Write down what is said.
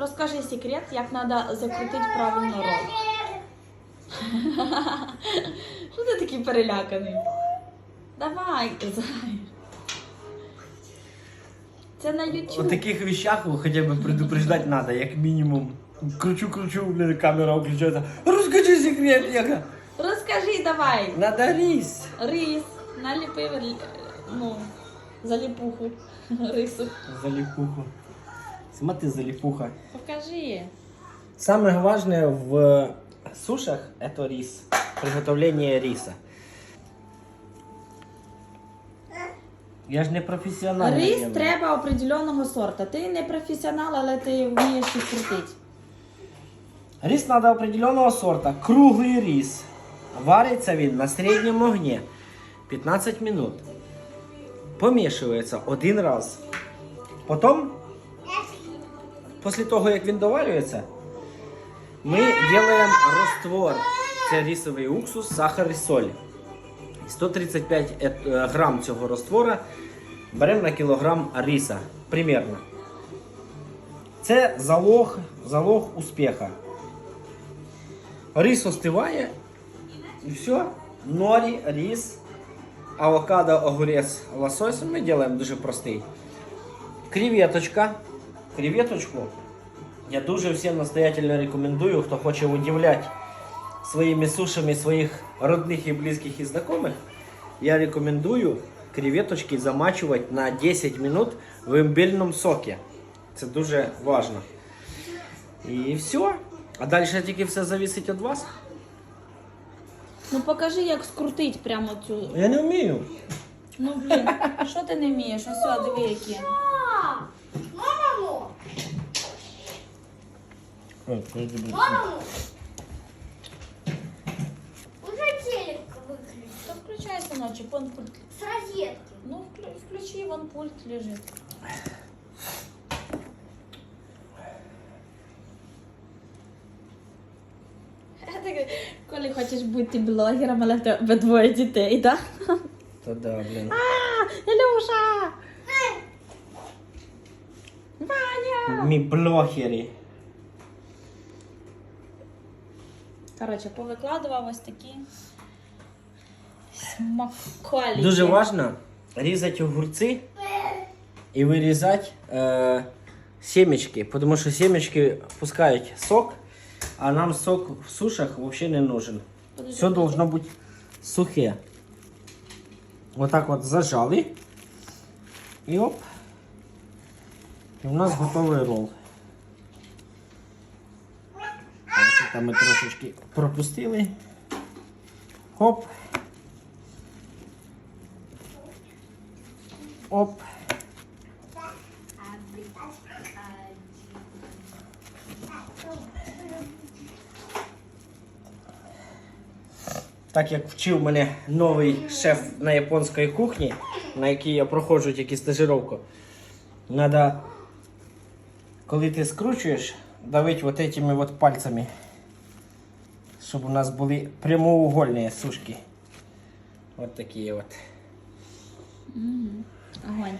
Розкажи секрет, як треба закрутити правильно рол. Що ти такий переляканий? Давай, зай. Це на О YouTube. таких вещах хоча б предупреждать надо, як мінімум. Кручу, кручу, блін, камера включається. Розкажи секрет, яка. Розкажи давай. Надо рис. Рис. Наліпив ну, заліпуху. Рису. Залипуху. Смотри, залипуха. Покажи. Самое важное в сушах это рис. Приготовление риса. Я ж не професіонал. Рис наверное. треба определеного сорта. Ти не професіонал, але ти вмієш їх крутити. Рис надо определенного сорта. Круглий рис. Вариться він на середньому огні 15 минут. Помішується один раз. Потім, після того, як він доварюється, ми робимо раствор. Це рисовий уксус, сахар і соль. 135 ет- е, грам цього раствора беремо на кілограм риса. Примерно. Це залог, залог успіха. Рис остиває. І все. Норі, рис, авокадо, огурець, лосось. Ми робимо дуже простий. Креветочка. Креветочку я дуже всім настоятельно рекомендую, хто хоче удивляти своїми сушами своїх родних і близьких і знайомих. Я рекомендую креветочки замачувати на 10 минут в імбирному сокі. Це дуже важливо. І все. А далі тільки все зависить від вас. Ну покажи, як скрутить прямо цю. Я не вмію. Ну блін, що ти не вмієш? Ось о, диви які. Маму! Уже телек выключи. То включай, синочок, вон пульт. С розетки. Ну, вклю- включи, вон пульт лежить. Ти, Коли хочеш бути блогером, але в тебе двоє дітей, так? Та да, блін. А, Ілюша! Ваня! Мі блогери. Коротше, повикладував ось такі смаколики. Дуже важливо різати огурці і вирізати е, семечки, тому що семечки пускають сок, а нам сок в сушах взагалі не нужен. Подожди, Все должно бути сухе. Отак от зажали. І оп. І у нас готовий рол. Ось Там ми трошечки пропустили. Хоп. Оп. Так як вчив мене новий шеф на японській кухні, на якій я проходжу тільки стажировку, треба, коли ти скручуєш, давити вот этими вот пальцами, щоб у нас були прямоугольні сушки. Вот такі от. Огонь.